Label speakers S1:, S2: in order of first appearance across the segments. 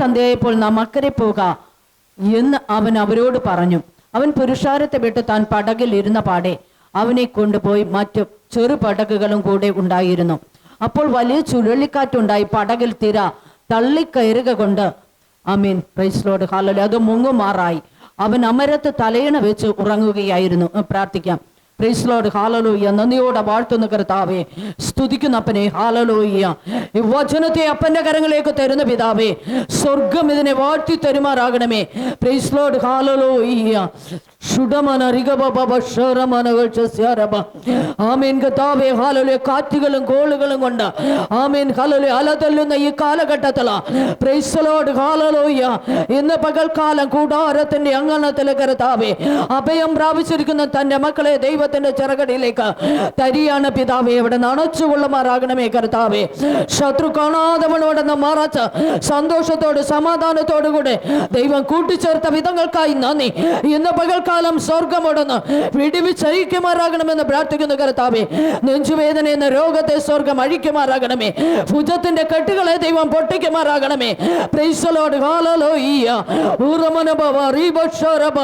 S1: സന്ധ്യയായപ്പോൾ നാം അക്കരെ പോക എന്ന് അവൻ അവരോട് പറഞ്ഞു. അവൻ പുരുഷാരത്തെ വിട്ട് താൻ പടകിൽ ഇരുന്ന പാടെ അവനെ കൊണ്ടുപോയി മറ്റു ചെറു പടകുകളും കൂടെ ഉണ്ടായിരുന്നു. അപ്പോൾ വലിയ ചുഴലിക്കാറ്റുണ്ടായി പടകിൽ തിര തള്ളിക്കയറുക കൊണ്ട് അമീൻ പ്രൈസ്ലോട് ഹാലലി അത് മുങ്ങുമാറായി. അവൻ അമരത്ത് തലയിണ വെച്ച് ഉറങ്ങുകയായിരുന്നു. പ്രാർത്ഥിക്കാം. പ്രൈസ്ലോട് ഹാലലൂയ്യ നന്ദിയോടെ വാഴ്ത്തുന്ന കർത്താവേ സ്തുതിക്കുന്ന അപ്പനെ ഹാലലൂയ്യ ഈ വചനത്തെ അപ്പന്റെ കരങ്ങളിലേക്ക് തരുന്ന പിതാവേ സ്വർഗം ഇതിനെ വാഴ്ത്തി തരുമാറാകണമേ. പ്രൈസ്ലോട് ഹാലലൂയ്യ ആമേൻ കാറ്റുകളും കോളുകളും കൊണ്ട്. ആമീൻ ഹാലലൂയ അലതല്ലുന്ന ഈ കാലഘട്ടത്തിൽ. ഇന്ന് പകൽക്കാലം കൂടാരത്തിന്റെ അങ്കണത്തിലെ കർത്താവേ അഭയം പ്രാപിച്ചിരിക്കുന്ന തന്റെ മക്കളെ ദൈവത്തിന്റെ ചിറകടിയിലേക്ക് തരിയാണ് പിതാവേ. ഇവിടെ നണച്ചുകൊള്ളുമാറാകണമേ കർത്താവേ. ശത്രു കാണാതെ ഇവിടെ മറച്ച് സന്തോഷത്തോട് സമാധാനത്തോടു കൂടെ ദൈവം കൂട്ടിച്ചേർത്ത വിധങ്ങൾക്കായി നന്ദി. ഇന്ന് പകൽക്കാലം സ്വർഗമോടൊന്ന് വിടിവിച്ചഴിക്കുമാറാകണമെന്ന് പ്രാർത്ഥിക്കുന്നു കർത്താവേ. നെഞ്ചുവേദന എന്ന രോഗത്തെ സ്വർഗം അഴിക്കുമാറാകണമേ ഭുജത്തിന്റെ കെട്ടുകളെ ദൈവം പൊട്ടിക്കുമാറാകണമേ. പ്രൈസലോട് ഹാലലോയ്യ ഊറമനബവ റീഭക്ഷോരഭ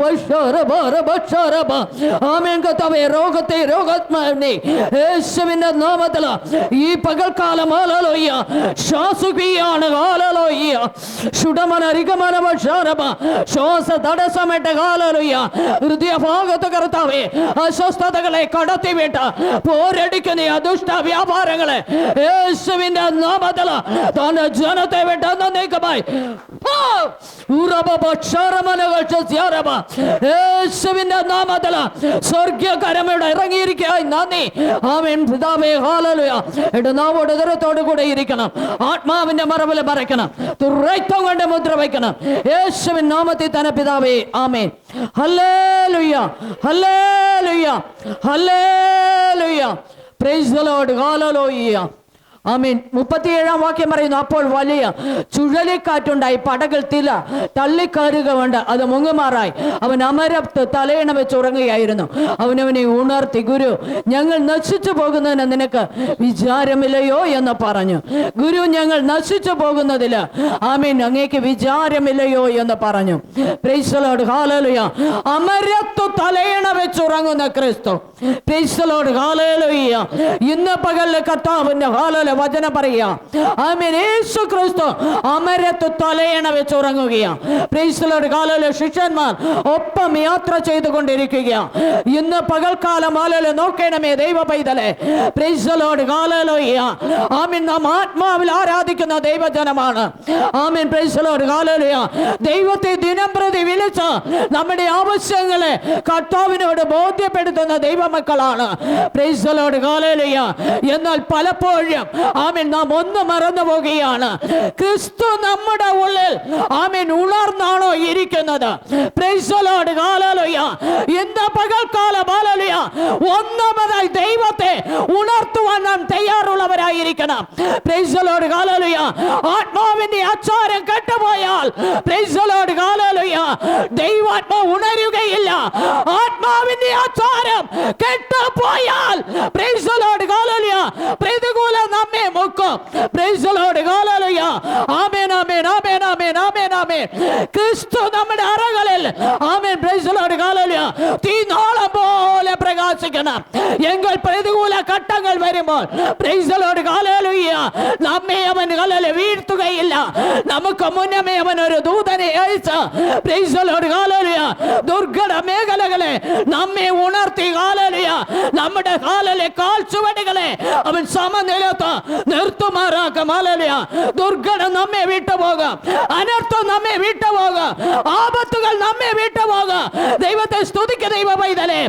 S1: വൈഷോരഭ റഭക്ഷോരഭ ആമേൻ കർത്താവേ. രോഗത്തെ രോഗാത്മാവിനെ യേശുവിന്റെ നാമത്തിൽ ഈ പകൽക്കാലം. ഹാലലോയ്യ ശ്വാസുകയാണ് ഹാലലോയ്യ റിഗമന വക്ഷരബ ശ്വാസ തടസ്സമേട്ട ഹാലലോയ്യ ഹൃദയഭാഗത്ത് കർത്താവേ അസ്വസ്ഥതകളെ കടത്തിവിട്ട് പോരടിക്കുന്ന അദുഷ്ട വ്യാപാരങ്ങളെ യേശുവിന്റെ നാമത്തിൽ തന്റെ ജനത്തെ വിട്ട് നീക്കമായി. യേശുവിന്റെ നാമത്തിൽ സ്വർഗീയ കരമയുടെ നന്ദി. ആമേൻ. പിതാവേ ഹാലലുയ നാവോട് ദൂരത്തോടു കൂടെ ഇരിക്കണം. ആത്മാവിന്റെ മറവിൽ മറയ്ക്കണം. തുറൈത്തം കൊണ്ട് മുദ്ര വയ്ക്കണം. യേശുവിൻ നാമത്തിൽ തന്നെ പിതാവേ ആമേൻ. ഹല്ലേലൂയ. ഹല്ലേലൂയ. ഹല്ലേലൂയ. പ്രൈസ് ദി ലോർഡ് ഹല്ലേലൂയ. ആമീൻ. മുപ്പത്തിയേഴാം വാക്യം പറയുന്നു അപ്പോൾ വലിയ ചുഴലിക്കാറ്റുണ്ടായി പടകൾ തില തള്ളിക്കയറുക കൊണ്ട് അത് മുങ്ങുമാറായി. അവൻ അമരത്ത് തലയിണ വെച്ച് ഉറങ്ങുകയായിരുന്നു. അവനവനെ ഉണർത്തി ഗുരു ഞങ്ങൾ നശിച്ചു പോകുന്നതിന് നിനക്ക് വിചാരമില്ലയോ? എന്ന് പറഞ്ഞു. ഗുരു ഞങ്ങൾ നശിച്ചു പോകുന്നതിൽ ആമീൻ അങ്ങേക്ക് വിചാരമില്ലയോ? എന്ന് പറഞ്ഞു. പ്രൈസലോട് ഹാലലുയ അമരത്തു തലയിണ വെച്ച് ഉറങ്ങുന്ന ക്രിസ്തു. പ്രൈസലോട് ഹാലലുയ ഇന്ന് പകലിലെ കർത്താവിന്റെ ഹാലല വചനം പറയുക. അമരത്ത് തലയണ വെച്ച് ഉറങ്ങുകയാണ്. ശിഷ്യന്മാർ ഒപ്പം യാത്ര ചെയ്തുകൊണ്ടിരിക്കുകയാണ് ഇന്ന് പകൽക്കാലം ആലോലെ നോക്കണമേ ദൈവ പൈതലെ പ്രൈസലോട് ഹാലലോയ ആമീൻ. നാം ആത്മാവിൽ ആരാധിക്കുന്ന ദൈവജനമാണ്. ആമീൻ. പ്രൈസലോട് ഹാലലുയ ദൈവത്തെ ദിനം പ്രതി വിളിച്ച് നമ്മുടെ ആവശ്യങ്ങളെ കർത്താവിനോട് ബോധ്യപ്പെടുത്തുന്ന ദൈവമക്കളാണ്. ഹാലലുയ എന്നാൽ പലപ്പോഴും ആമീൻ നാം ഒന്ന് മറന്നു പോകുകയാണ് ക്രിസ്തു നമ്മുടെ ഉള്ളിൽ ആമീൻ ഉണർന്നാണോ ഇരിക്കുന്നത്? പ്രൈസലോട് ഹാലലുയ ഇന്ന് പകൽക്കാലം? ഹാലലുയ ഒന്നാമതായി ദൈവത്തെ ഉണർത്തുവാൻ നാം തയ്യാറുള്ളവരായിരിക്കണം. പ്രൈസലോട് ഹാലലുയ ആത്മാവിന്റെ ആചാരം കെട്ടുപോയാൽ പ്രൈസലോട് ഹാലലുയ ദൈവാത്മ ഉണരുകയില്ല. ആത്മാവിന്റെ ആചാരം കെട്ടുപോയാൽ പ്രൈസലോട് ഹാലലുയ പ്രതികൂലം നമ്മെ മുക്കും പ്രൈസലോട് ഹാലലുയ ആമേൻ ആമേൻ ആമേൻ ആമേൻ ആമേൻ ആമേൻ ക്രിസ്തു നമ്മുടെ അറകളിൽ ആമേൻ പ്രൈസലോട് ഹാലലുയ തീനാളം പോലെ പ്രകാശിക്കണം എങ്കിൽ പ്രതികൂല ഘട്ടങ്ങൾ വരുമ്പോൾ പ്രൈസലോട് ഹാലലുയ നമ്മെ അവൻ ഹലല വീഴ്ത്തുകയില്ല നമുക്ക് മുന്നമേ അവൻ ഒരു ദൂതനെ അയച്ച് പ്രൈസലോട് ഹാലലുയ ദുർഘട മേഖലകളെ നമ്മെ ഉണർത്തി ഹാലലുയ നമ്മുടെ ഹാലലെ കാൽച്ചുവടികളെ അവൻ സമനിലത്ത് നിർത്തുമാറാക്കും ഹാലലുയ ദുർഘടം നമ്മെ വിട്ടുപോകാം അനർത്ഥം നമ്മെ വിട്ടുപോകാം ആപത്തുകൾ നമ്മെ വിട്ടുപോകാം ദൈവത്തെ സ്തുതിക്ക ദൈവ പൈതലെ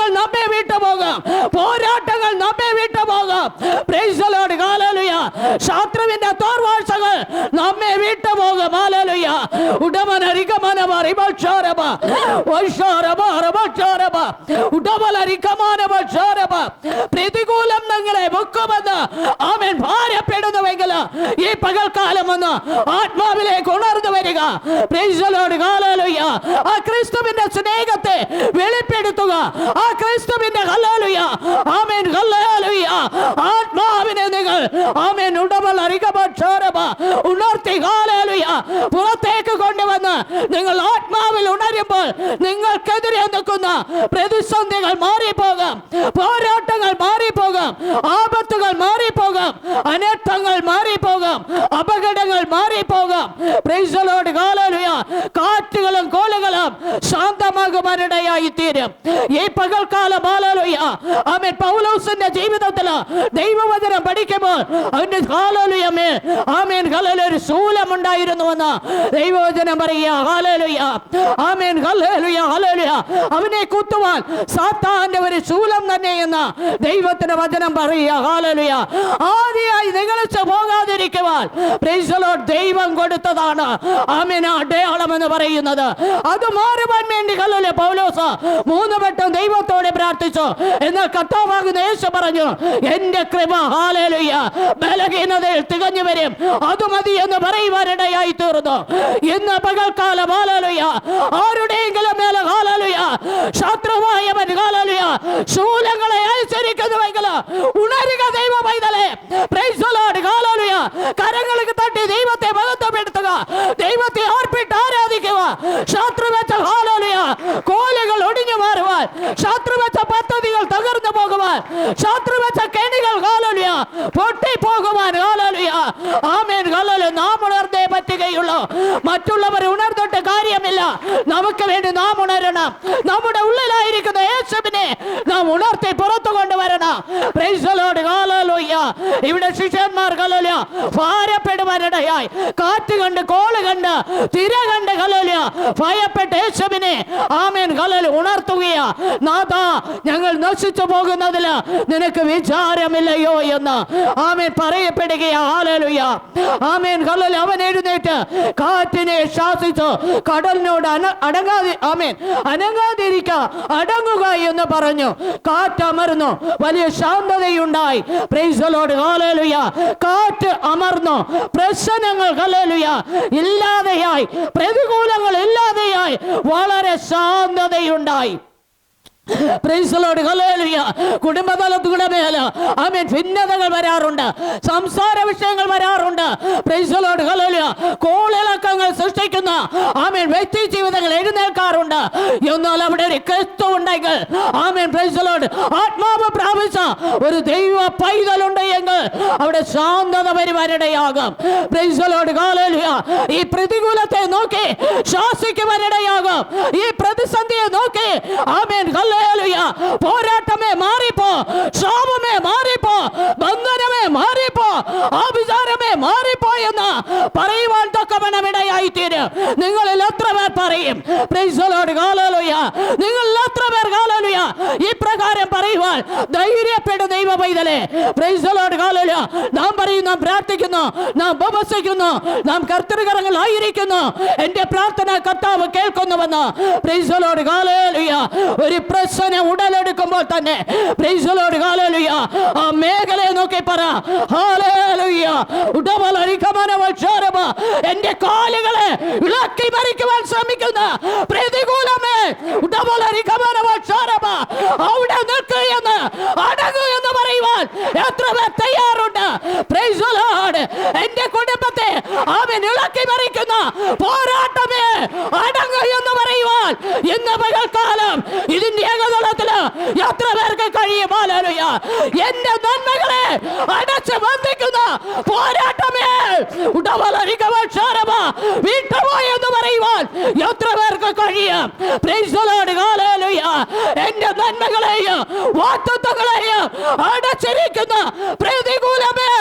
S1: പ്രതികൂലങ്ങൾ നമ്മെ വിട്ടുപോകാം. പോരാട്ടങ്ങൾ നമ്മെ വിട്ടുപോകാം. പ്രൈസലോട് ഹാലലുയ ശാസ്ത്രവിന്റെ തോർവാഴ്ചകൾ നമ്മെ വിട്ടു പോകും ഉടമന റികമനവ റിബക്ഷാരബ വൈഷാരബ റബക്ഷാരബ ഉടമല റികമാനവ പ്രതികൂലം നിങ്ങളെ മുക്കുമെന്ന് ആമൻ ഭാരപ്പെടുന്നുവെങ്കിൽ ഈ പകൽക്കാലം ഒന്ന് ആത്മാവിലേക്ക് ഉണർന്നു വരിക. ഹാലലുയ ആ ക്രിസ്തുവിന്റെ സ്നേഹത്തെ വെളിപ്പെടുത്തുക. ആ ക്രിസ്തുവിന്റെ ഹല്ലേലൂയ. ആമേൻ. ഹല്ലേലൂയ. ആത്മാവിനെ നിങ്ങൾ ആമേൻ ഉണർത്തി പുറത്തേക്ക് കൊണ്ടുവന്ന് നിങ്ങൾ ആത്മാവിൽ ഉണരുമ്പോൾ നിങ്ങൾക്കെതിരെ നിൽക്കുന്ന പ്രതിസന്ധികൾ മാറിപ്പോകാം. പോരാട്ടങ്ങൾ മാറിപ്പോകാം. ആപത്തുകൾ മാറിപ്പോകാം. അനർത്ഥങ്ങൾ മാറിപ്പോകാം. അപകടങ്ങൾ മാറിപ്പോകാം. പ്രൈസലോട് കാലലുയ കാറ്റുകളും കോലുകളും ശാന്തമാകുവാനിടയായി തീരും. ഈ പകൽക്കാല ബാലലുയ അവൻ പൗലോസിന്റെ ജീവിതത്തിൽ ദൈവവചനം പഠിക്കുമ്പോൾ കാലലുയമേ ആമേൻ കലയിൽ ഒരു ശൂലമുണ്ടായിരുന്നുവെന്ന് ദൈവവചനം പറയുക ഹാലലുയ ആമേൻ ഹല്ലേലൂയ ഹല്ലേലൂയ അവനെ കുത്തുവാൻ സാത്താന്റെ ഒരു ശൂലം തന്നെ എന്ന് ദൈവത്തിന്റെ വചനം പറയുക ഹാലലുയ. ആദ്യമായി നികളിച്ച് പോകാതിരിക്കുവാൻ. ദൈവം കൊടുത്തതാണ് ആമേൻ അടയാളം എന്ന് പറയുന്നത്. അത് മാറുവാൻ വേണ്ടി കല്ലല്ല പൗലോസ് മൂന്ന് വട്ടം ദൈവത്തോടെ പ്രാർത്ഥിച്ചു. എന്നാൽ കർത്താവാകുന്ന യേശു പറഞ്ഞു എന്റെ കൃപ ഹാലലുയ ബലഹീനതയിൽ തികഞ്ഞു വരും. അത് മതി എന്ന് പറയുവാനിടയായി തീർന്നു. ഇന്ന് പകൽക്കാലം ആലാലുയ ആരുടെയെങ്കിലും മേലെ ഹാലലുയ ശത്രുവായവൻ ഹാലലുയ ശൂലങ്ങളെ അനുസരിക്കുന്നുവെങ്കിൽ ഉണരുക ദൈവ പൈതലെ. Hallelujah. കരങ്ങൾക്ക് തട്ടി ദൈവത്തെ മഹത്വപ്പെടുത്തുക. ദൈവത്തെ ഓർപ്പിട്ട് ആരാധിക്കുക. ശത്രു വെച്ച ഹാലോലിയ കോലുകൾ ഒടിഞ്ഞു മാറുവാൻ. ശത്രു വെച്ച പദ്ധതികൾ തകർന്നു പോകുവാൻ. ശത്രു വെച്ച കെണികൾ ഹാലോലിയ പൊട്ടി പോകുവാൻ ഹാലോലിയ ആമേൻ ഹാലോല നാം ഉണർന്നേ പറ്റുകയുള്ളൂ മറ്റുള്ളവർ ഉണർന്നിട്ട് കാര്യമില്ല നമുക്ക് വേണ്ടി നാം ഉണരണം. നമ്മുടെ ഉള്ളിലായിരിക്കുന്ന യേശുവിനെ നാം ഉണർത്തി പുറത്തു കൊണ്ടുവരണം Praise the Lord. Hallelujah. ഇവിടെ ശിഷ്യന്മാർ കലോലിയ ഭാരപ്പെടുവാനിടയായി കാറ്റ് കണ്ട് കോൾ കണ്ട് തിര കണ്ട് കലോലിയ ഭയപ്പെട്ട യേശുവിനെ ആമേൻ കലൽ ഉണർത്തുകയാ. നാഥാ ഞങ്ങൾ നശിച്ചു പോകുന്നതിൽ നിനക്ക് വിചാരമില്ലയോ എന്ന് ആമേൻ പറയപ്പെടുകയാ. ഹാലലുയ ആമേൻ കലൽ അവൻ എഴുന്നേറ്റ് കാറ്റിനെ ശാസിച്ചു കടലിനോട് അടങ്ങാതി ആമേൻ അനങ്ങാതിരിക്ക അടങ്ങുക എന്ന് പറഞ്ഞു. കാറ്റമർന്നു വലിയ ശാന്തതയുണ്ടായി. പ്രൈസലോട് ഹാലലുയ കാറ്റ് അമർന്നു. പ്രശ്നങ്ങൾ ഹല്ലേലൂയ. ഇല്ലാതെയായി. പ്രതികൂലങ്ങൾ ഇല്ലാതെയായി. വളരെ ശാന്തതയുണ്ടായി. കുടുംബതലത്തുകളുടെ മേല. ആമേൻ. ഭിന്നതകൾ വരാറുണ്ട്. സംസാര വിഷയങ്ങൾ വരാറുണ്ട്. പ്രൈസലോട് ഹലോലിയ. കോളിളക്കങ്ങൾ സൃഷ്ടിക്കുന്ന ആമേൻ വ്യക്തി ജീവിതങ്ങൾ എഴുന്നേൽക്കാറുണ്ട്. എന്നാൽ അവിടെ ഒരു ക്രിസ്തു ഉണ്ടെങ്കിൽ ആമേൻ പ്രൈസലോട്. ആത്മാവ് പ്രാപിച്ച ഒരു ദൈവ പൈതലുണ്ട് എങ്കിൽ അവിടെ ശാന്തത വരുവാനിടയാകും. പ്രൈസലോട് ഹലോലിയ. ഈ പ്രതികൂലത്തെ നോക്കി ശ്വാസിക്കുവാനിടയാകും ഈ പ്രതിസന്ധിയെ നോക്കി ആമേൻ ഹല്ലേലൂയ പോരാട്ടമേ മാറിപ്പോ. ക്ഷോഭമേ മാറിപ്പോ. ബന്ധനമേ മാറിപ്പോ. ആഭിചാരമേ മാറിപ്പോ എന്ന് പറയുവാൻ തക്കവണ്ണം ഇടയായി തീരും നിങ്ങളിൽ എത്ര പേർ പറയും. നിങ്ങളിൽ എത്ര പേർ Hallelujah. ഇപ്രകാരം പറയുവാൻ ധൈര്യപ്പെടും ദൈവ പൈതലെ നാം പ്രാർത്ഥിക്കുന്നു നാം ഉപവസിക്കുന്നു നാം കർത്തൃകരങ്ങളായിരിക്കുന്നു എന്റെ പ്രാർത്ഥന കർത്താവ് കേൾക്കുന്നുവെന്ന് Lord. Hallelujah. ഒരു പ്രശ്നം ഉടലെടുക്കുമ്പോൾ തന്നെ Lord. Hallelujah. ആ മേഖലയെ നോക്കി പറ Hallelujah. ഉടമലരിക്കമന വക്ഷാരമ എന്റെ കാലുകളെ ഇളക്കി മറിക്കുവാൻ ശ്രമിക്കുന്ന പ്രതികൂലമേ ഉടമലരിക്കമന വക്ഷാരമ അവിടെ നിൽക്കുകയെന്ന് അടങ്ങുക എന്ന് പറയുവാൻ എത്ര പേർ എന്റെ കുടുംബത്തെ അവൻ ഇളക്കി മറിക്കുന്ന പോരാട്ടമേ അടങ്ങു എന്ന് പറയുവാൻ ഇന്ന് പകൽക്കാലം ഇതിന്റെ ഏകതലത്തിൽ എത്ര പേർക്ക് കഴിയും? ഹാലേലൂയ. എന്റെ നന്മകളെ അടച്ചു ബന്ധിക്കുന്ന പോരാട്ടമേ. എന്ന് പറയുവാൻ എത്ര പേർക്ക് കഴിയും. എന്റെ നന്മകളെയും വാക്തത്വങ്ങളെയും അടച്ചിരിക്കുന്ന പ്രതികൂലമേ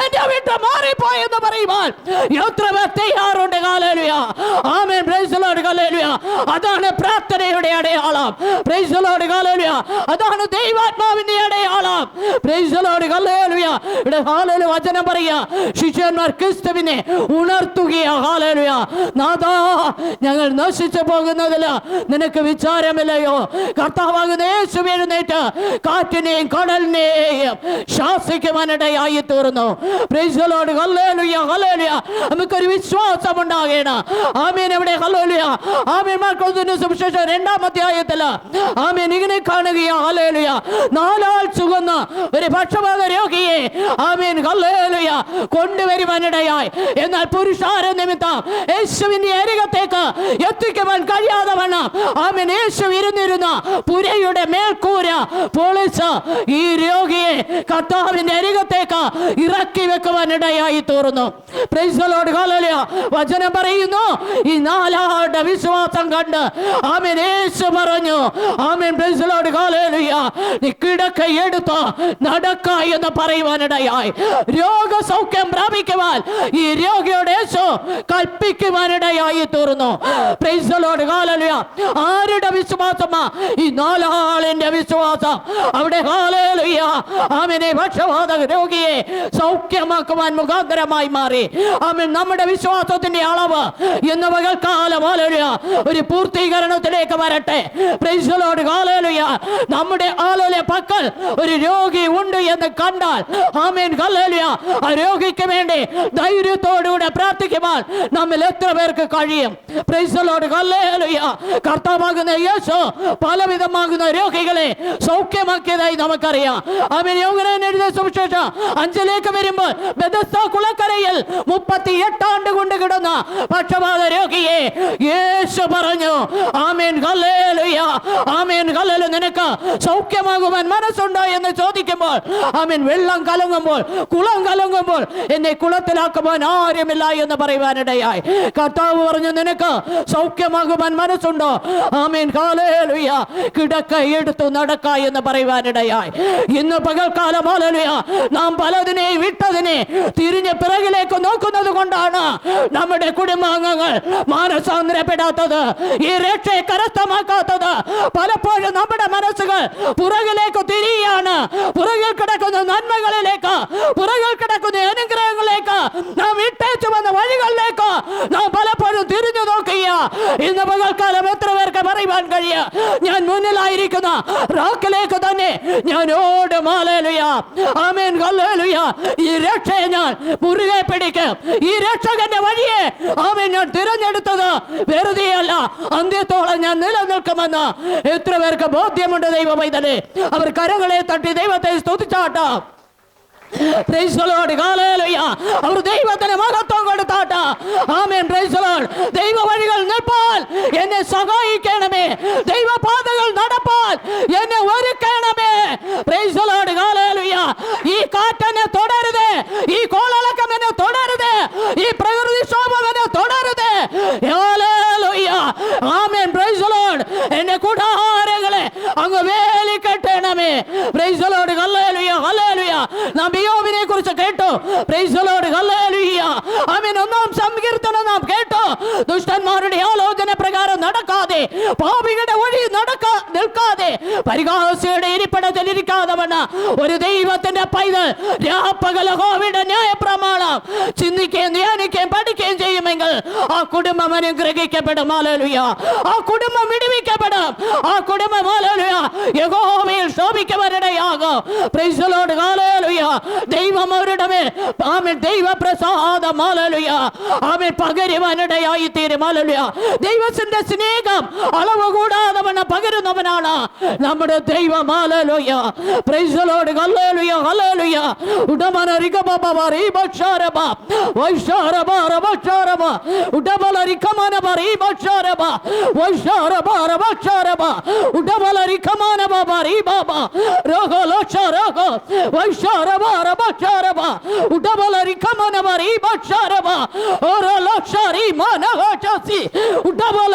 S1: എന്റെ വിട്ട് മാറിപ്പോയെന്ന് പറയുവാൻ എത്ര പേർ തയ്യാറുണ്ട്? ഹാലേലൂയ ആമേൻ. പ്രൈസ് ദി അതാണ് പ്രാർത്ഥനയുടെ അടയാളം. പ്രൈസ് ദി ലോർഡ് ഹാലേലൂയ അതാണ് ദൈവാത്മാവിന്റെ അടയാളം. പ്രൈസ് ദി ലോർഡ് ഹാലേലൂയ ഇവിടെ ഹാലേലൂയ വചനം പറയുക. ശിഷ്യന്മാർ ക്രിസ്തുവിനെ ഉണർത്തുകയാ ഹാലേലൂയ നാഥാ ഞങ്ങൾ നശിച്ചു പോകുന്നതിൽ നിനക്ക് വിചാരമില്ലയോ? കർത്താവാകുന്ന യേശു എഴുന്നേറ്റ് കാറ്റിനെയും കടലിനെയും ശാസിക്കുവാനിടയായി തീർന്നു പ്രൈസലോട്. Hallelujah. Hallelujah. നമുക്കൊരു വിശ്വാസം ഉണ്ടാകേണ. ആമീൻ ഇവിടെ ഹല്ലേലൂയ ആമീൻ. മാർക്കോസിന്റെ സുവിശേഷം രണ്ടാം അധ്യായത്തിൽ ആമേ ഇങ്ങനെ കാണുകയാ. ഹല്ലേലൂയ. നാലാൾ ചുവന്ന ഒരു പക്ഷപാത രോഗിയെ ആമേൻ ഹല്ലേലൂയ കൊണ്ടുവരുവാനിടയായി. എന്നാൽ പുരുഷാര നിമിത്തം യേശുവിന്റെ അരികത്തേക്ക് എത്തിക്കുവാൻ കഴിയാതെ വണ്ണം ആമേൻ യേശു ഇരുന്നിരുന്ന പുരയുടെ മേൽക്കൂര പൊളിച്ച് ഈ രോഗിയെ കർത്താവിന്റെ അരികത്തേക്ക് ഇറക്കി വെക്കുവാനിടയായി തീർന്നു. വചനം പറയുന്നു ഈ നാലാളുടെ വിശ്വാസം കണ്ട് ആമേൻ യേശു പറഞ്ഞു ആമേൻ Lord. Hallelujah. നീ കിടക്ക എടുത്തോ നടക്ക എന്ന് പറയുവാനിടയായി രോഗസൗഖ്യം പ്രാപിക്കുവാൻ ഈ രോഗിയുടെ യേശു കൽപ്പിക്കുവാനിടയായി തീർന്നു Lord. Hallelujah. ആരുടെ വിശ്വാസമാ ഈ നാലാളിന്റെ വിശ്വാസം അവിടെ ഹാലേലുയ ആമനെ പക്ഷപാത രോഗിയെ സൗഖ്യമാക്കുവാൻ മുഖാന്തരമായി മാറി ആമൻ നമ്മുടെ വിശ്വാസത്തിന്റെ അളവ് എന്ന പകൽക്കാലം ഹാലേലുയ ഒരു പൂർത്തീകരണത്തിലേക്ക് വരട്ടെ. നമ്മുടെ ആളുടെ പക്കൽ ഒരു രോഗി ഉണ്ട് എന്ന് കണ്ടാൽ ആമേൻ ആ രോഗിക്ക് വേണ്ടി ധൈര്യത്തോടുകൂടെ പ്രാർത്ഥിക്കുമ്പോൾ നമ്മൾ എത്ര പേർക്ക് കഴിയും. കർത്താവാകുന്ന യേശു പലവിധമാകുന്ന രോഗികളെ സൗഖ്യമാക്കിയതായി നമുക്കറിയാം ആമീൻ എഴുതിയ സുവിശേഷം അഞ്ചിലേക്ക് വരുമ്പോൾ കുളക്കരയിൽ മുപ്പത്തി എട്ടാണ്ട് കൊണ്ട് കിടന്ന പക്ഷപാത രോഗിയെ യേശു പറഞ്ഞു ആമേൻ ഹല്ലേലൂയ. ആമേൻ ഹല്ലേലൂയ. നിനക്ക് സൗഖ്യമാകുവാൻ മനസ്സുണ്ടോ എന്ന് ചോദിക്കുമ്പോൾ ആമേൻ വെള്ളം കലങ്ങുമ്പോൾ കുളം കലങ്ങുമ്പോൾ എന്നെ കുളത്തിലാക്കുവാൻ ആരുമില്ല എന്ന് പറയുവാനിടയായി. കർത്താവ് പറഞ്ഞു നിനക്ക് സൗഖ്യമാകുവാൻ മനസ്സുണ്ടോ? ആമേൻ ഹല്ലേലൂയ. കിടക്ക എടുത്തു നടക്ക എന്ന് പറയുവാനിടയായി. ഇന്ന് പകൽക്കാലം ഹല്ലേലൂയ. നാം പലതിനെ വിട്ടതിനെ തിരിഞ്ഞ് പിറകിലേക്ക് നോക്കുന്നത് കൊണ്ടാണ് നമ്മുടെ കുടുംബാംഗങ്ങൾ മാനസാന്തരപ്പെടാത്തത് ഈ രക്ഷയെ കരസ്ഥമാക്കാത്തത്. പലപ്പോഴും നമ്മുടെ മനസ്സുകൾ പുറകിലേക്ക് തിരിയാണ്. പുറകിൽ കിടക്കുന്ന നന്മകളിലേക്ക് പുറകിൽ കിടക്കുന്ന അനുഗ്രഹങ്ങളിലേക്ക് നാം ഇട്ടേച്ചു വന്ന വഴികളിലേക്ക് നാം പലപ്പോഴും തിരിഞ്ഞു നോക്കുക ഇന്ന് പകൽക്കാലം എത്ര പേർക്ക് പറയുവാൻ കഴിയ? ഞാൻ മുന്നിലായിരിക്കുന്ന റോക്കിലേക്ക് തന്നെ ഞാൻ ഓടും. ഹല്ലേലൂയ. ആമേൻ ഹല്ലേലൂയ. ഈ രക്ഷയെ ഞാൻ മുറുകെ പിടിക്കും. ഈ രക്ഷകന്റെ വഴിയെ ആമേൻ ഞാൻ തിരഞ്ഞെടുത്തത്. വെറുതെയല്ല അന്ത്യത്തോളം ഞാൻ നിലനിൽക്കുമെന്ന് എത്ര പേർക്ക് ബോധ്യമുണ്ട് ദൈവ പൈതലേ അവർ കരങ്ങളെ തട്ടി ദൈവത്തെ സ്തുതിച്ചാട്ടാം Praise the Lord. Hallelujah. അവർ ദൈവത്തിന് മഹത്വം കൊടുത്താട്ട ആമേൻ പ്രൈസ് ലോർഡ് ദൈവ വഴികൾ നിൽപ്പാൽ എന്നെ സഹായിക്കണമേ ദൈവപാതകൾ നടപ്പാൽ എന്നെ ഒരുക്കണമേ പ്രൈസ് ലോർഡ് Hallelujah. ഈ കാറ്റെന്നെ തുടരുത് ഈ കോളലക്കം എന്നെ തുടരുത് ഈ പ്രകൃതി ശോഭം എന്നെ തുടരുത് Hallelujah. ആമേൻ പ്രൈസ് ലോർഡ് എന്നെ കൂടാരങ്ങളെ അങ്ങ് വേലിക്കെട്ടണമേ പ്രൈസ് ലോർഡ് ഹല്ലേലൂയ ഹല്ലേലൂയ നാം ബിയോബിനെ കുറിച്ച് കേട്ടു ഒന്നാം സങ്കീർത്തനം നാം കേട്ടു. ദുഷ്ടന്മാരുടെ ആലോചന പ്രകാരം നടക്കാതെ പാപികളുടെ വഴി നടക്ക നിൽക്കാതെ പരിഹാസിയുടെ ഇരിപ്പിടത്തിൽ ഒരു ദൈവത്തിന്റെ പൈതൽ ന്യായ പ്രമാണം ചിന്തിക്കുകയും ധ്യാനിക്കുകയും ചെയ്യുമെങ്കിൽ ആ കുടുംബം അനുഗ്രഹിക്കപ്പെടും ഹല്ലേലൂയ ആ കുടുംബം വിടുവിക്കപ്പെടും ആ കുടുംബം ഹല്ലേലൂയ യഹോവയിൽ ശോഭിക്കുവാനിടയാകും പ്രൈസ് ദി ലോർഡ് ഹല്ലേലൂയ ദൈവം അവരുടെ മേൽ ആമേൻ ദൈവപ്രസാദം ഹല്ലേലൂയ ആമേൻ പകരുവാനിടയായി തീരും ഹല്ലേലൂയ ദൈവത്തിന്റെ സ്നേഹം അളവ് കൂടാതെ വണ്ണം പകരുന്നവനാണ് നമ്മുടെ ദൈവം ഹല്ലേലൂയ പ്രൈസ് ദി ലോർഡ് ഹല്ലേലൂയ ഹല്ലേലൂയ ഉടമന റികബബ sharaba udabalari kamana bari basharaba washaraba raba sharaba udabalari kamana bari baba rogo lo charago washaraba raba sharaba udabalari kamana bari basharaba ora lo shari mana hachasi udabal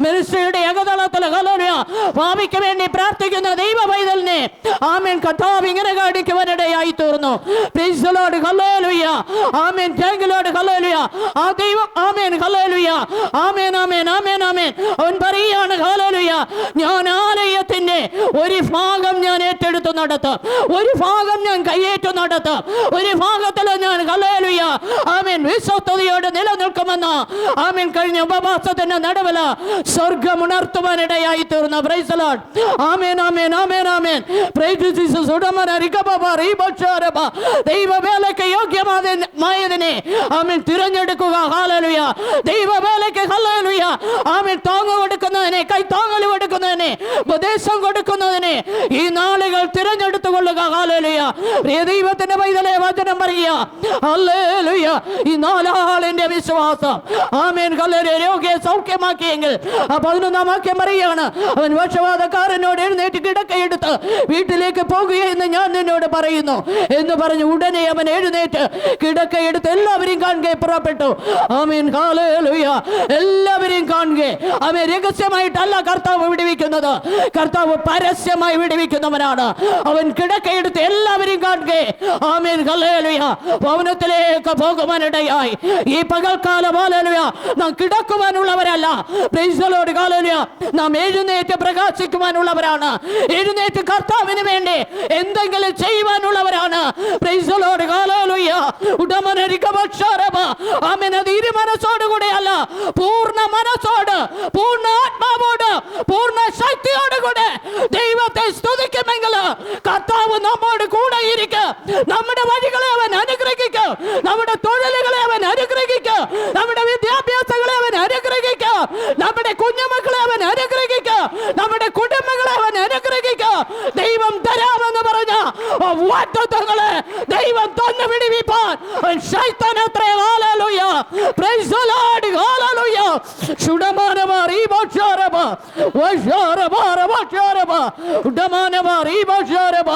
S1: മിനിസ്ട്രിയുടെ ഏകതളത്തിൽ ഹല്ലേലൂയ ഭാവിക്ക് വേണ്ടി പ്രാർത്ഥിക്കുന്ന ദൈവ പൈതലിനെ ആമേൻ. കഥാവ് ഇങ്ങനെ കാണിക്കുവാനിടയായി തീർന്നു. Praise the ആമേൻ താങ്ക് ലോർഡ് ഹല്ലേലൂയ ആ ദൈവം ആമേൻ ഹല്ലേലൂയ ആമേൻ ആമേൻ ആമേൻ ആമേൻ. അവൻ പറയാണ് ഹല്ലേലൂയ ഞാൻ ആലയത്തിന്റെ ഒരു ഭാഗം ഞാൻ ഏറ്റെടുത്തു നടത്താം. ഒരു ഭാഗം ഞാൻ കയ്യേറ്റു നടത്താം. ഒരു ഭാഗത്തിൽ ഞാൻ ഹലേലുയ ആമീൻ. വിശ്വസ്തയോട് നിലനിൽക്കുമെന്ന്. ആമീൻ. കഴിഞ്ഞ ഉപവാസത്തിന്റെ നടുവിൽ സ്വർഗം ഉണർത്തുവാനിടയായി തീർന്ന. പ്രൈസലോഡ് ആമേൻ ആമേൻ ആമേൻ ആമേൻ. ദൈവവേലയ്ക്ക് യോഗ്യമായതിനെ. ആമേൻ. തിരഞ്ഞെടുക്കുക. ഹാലലുയ ദൈവവേലയ്ക്ക് ഹല്ലേലൂയ. ആമേൻ. താങ്ങ് കൊടുക്കുന്നതിനെ കൈ താങ്ങൽ കൊടുക്കുന്നതിനെ ഉപദേശം കൊടുക്കുന്നതിനെ ഈ നാളുകൾ തിരഞ്ഞെടുത്തു കൊള്ളുക ഹാലലുയ ദൈവത്തിന്റെ പൈതലെ വചനം പറയുക. ഈ നാലാളിന്റെ വിശ്വാസം. ആമേൻ. ഹല്ലേലൂയ രോഗിയെ സൗഖ്യമാക്കിയെങ്കിൽ. പതിനൊന്നാം വാക്യം പറയുകയാണ്. അവൻ വർഷവാദക്കാരനോട് എഴുന്നേറ്റ് കിടക്കയെടുത്ത് വീട്ടിലേക്ക് പോകുകയെന്ന് ഞാൻ നിന്നോട് പറയുന്നു എന്ന് പറഞ്ഞു ഉടനെ അവൻ എഴുന്നേറ്റ് കിടക്കയെടുത്ത് എല്ലാവരെയും കാണുകയെ പുറപ്പെട്ടു. ആമീൻ. ഹല്ലേലൂയ. എല്ലാവരെയും കാണുക അവൻ രഹസ്യമായിട്ടല്ല കർത്താവ് വിടുവിക്കുന്നത്. കർത്താവ് പരസ്യമായി വിടുവിക്കുന്നവനാണ്. അവൻ കിടക്കയെടുത്ത് എല്ലാവരെയും കാണുക ആമീൻ. ഹല്ലേലൂയ. ഭവനത്തിലേക്ക് പോകുവാനിടയായി ഈ പകൽക്കാലം ഹല്ലേലൂയ നാം കിടക്കുവാനുള്ളവരല്ല. പ്രൈസലോട് ഹല്ലേലൂയ. നാം എഴുന്നേറ്റ് പ്രകാശിക്കുവാനുള്ളവരാണ്. എഴുന്നേറ്റ് കർത്താവിന് വേണ്ടി എന്തെങ്കിലും ചെയ്യുവാനുള്ളവരാണ്. പ്രൈസലോട് ഹല്ലേലൂയ. ഉടമനരിക്കപക്ഷാരമ ആമേൻ അത് ഇരു മനസ്സോട് അല്ല പൂർണ മനസ്സോട് പൂർണ ആത്മാവോട് പൂർണ ശക്തിയോട് കൂടെ ദൈവത്തെ സ്തുതിക്കുമെങ്കിൽ കർത്താവ് നമ്മോട് കൂടെ ഇരിക്കുക നമ്മുടെ അനുഗ്രഹിക്കും നമ്മുടെ തൊഴിലുകളെ അവൻ അനുഗ്രഹിക്ക. നമ്മുടെ വിദ്യാഭ്യാസങ്ങളെ അവൻ അനുഗ്രഹിക്ക. നമ്മുടെ കുഞ്ഞുമക്കളെ അവൻ അനുഗ്രഹിക്ക. നമ്മുടെ കുടുംബങ്ങളെ അവൻ അനുഗ്രഹിക്ക. ദൈവം തരാമെന്ന് പറഞ്ഞ വാറ്റത്വങ്ങളെ ദൈവം തന്നു വിടിവിപ്പാൻ അവൻ ശൈത്താനത്രേ hallelujah praise the Lord hallelujah ശുഡമാനമാർ ഈ ഭാഷാരമ വശാരമാര ഭാഷാരമ ഉഡമാനമാർ ഈ ഭാഷാരമ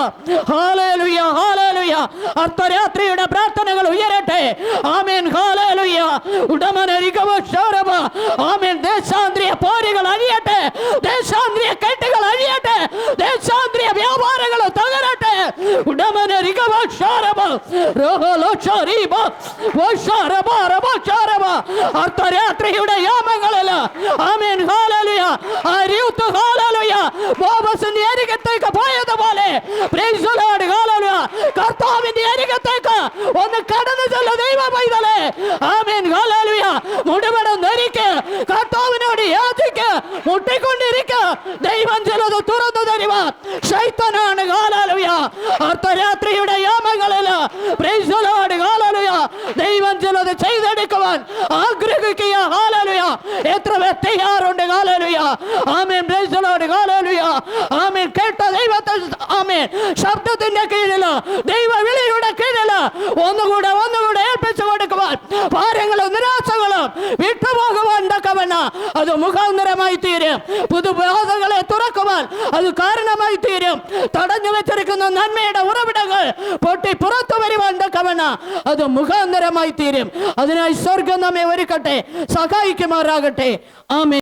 S1: ഹാലലുയ ഹാലലുയ അർദ്ധരാത്രിയുടെ പ്രാർത്ഥനകൾ ഉയരട്ടെ ആമേൻ ഹാലലുയ ഉടമനരികവശാരമ ആമേൻ ദേശാന്തരിയ പോരുകൾ അഴിയട്ടെ ദേശാന്തരിയ കെട്ടുകൾ അഴിയട്ടെ ദേശാന്തരിയ വ്യാപാരങ്ങൾ உடமனரிக வாஷாரபா ரோஹலோ ஷாரீபா வாஷாரபா ரபா ஷாரபா அர்த்தராத்திரியுடைய யாமங்களல. ஆமீன் ஹalleluya. அறிவுத்து ஹalleluya. போயது போலே കർത്താവിന്റെ അരികത്തേക്ക് ഒന്ന് കടന്നു ചെല്ല ദൈവ പൈതലേ ആമേൻ ഹല്ലേലൂയ മുടിവടം ധരിക്ക് കർത്താവിനോട് യാചിക്ക് മുട്ടിക്കൊണ്ടിരിക്ക് ദൈവം ചിലത് തുറന്നു തരുവാൻ ശൈത്തനാണ് ഹല്ലേലൂയ അർദ്ധരാത്രിയുടെ യാമങ്ങളിൽ praise the Lord, hallelujah. ദൈവം ചിലത് ചെയ്തെടുക്കുവാൻ ആഗ്രഹിക്കുക ഹല്ലേലൂയ എത്ര പേർ തയ്യാറുണ്ട് ഹല്ലേലൂയ ആമേൻ praise the Lord, hallelujah. ആമേൻ കേട്ട ദൈവത്തെ ആമേൻ ശബ്ദത്തിന്റെ കീഴിൽ ദൈവ വിളിയുടെ കീഴിൽ ഒന്നുകൂടെ ഒന്നുകൂടെ ഏൽപ്പിച്ചു കൊടുക്കുവാൻ ഭാരങ്ങളും നിരാശകളും വിട്ടുപോകുവാൻ തക്കവണ്ണ. അത് മുഖാന്തരമായി തീരും. പുതുബോധങ്ങളെ തുറക്കുവാൻ അത് കാരണമായി തീരും. തടഞ്ഞു വെച്ചിരിക്കുന്ന നന്മയുടെ ഉറവിടങ്ങൾ പൊട്ടി പുറത്തു വരുവാൻ തക്കവണ്ണ. അത് മുഖാന്തരമായി തീരും. അതിനായി സ്വർഗം നമ്മെ ഒരുക്കട്ടെ സഹായിക്കുമാറാകട്ടെ. ആമേ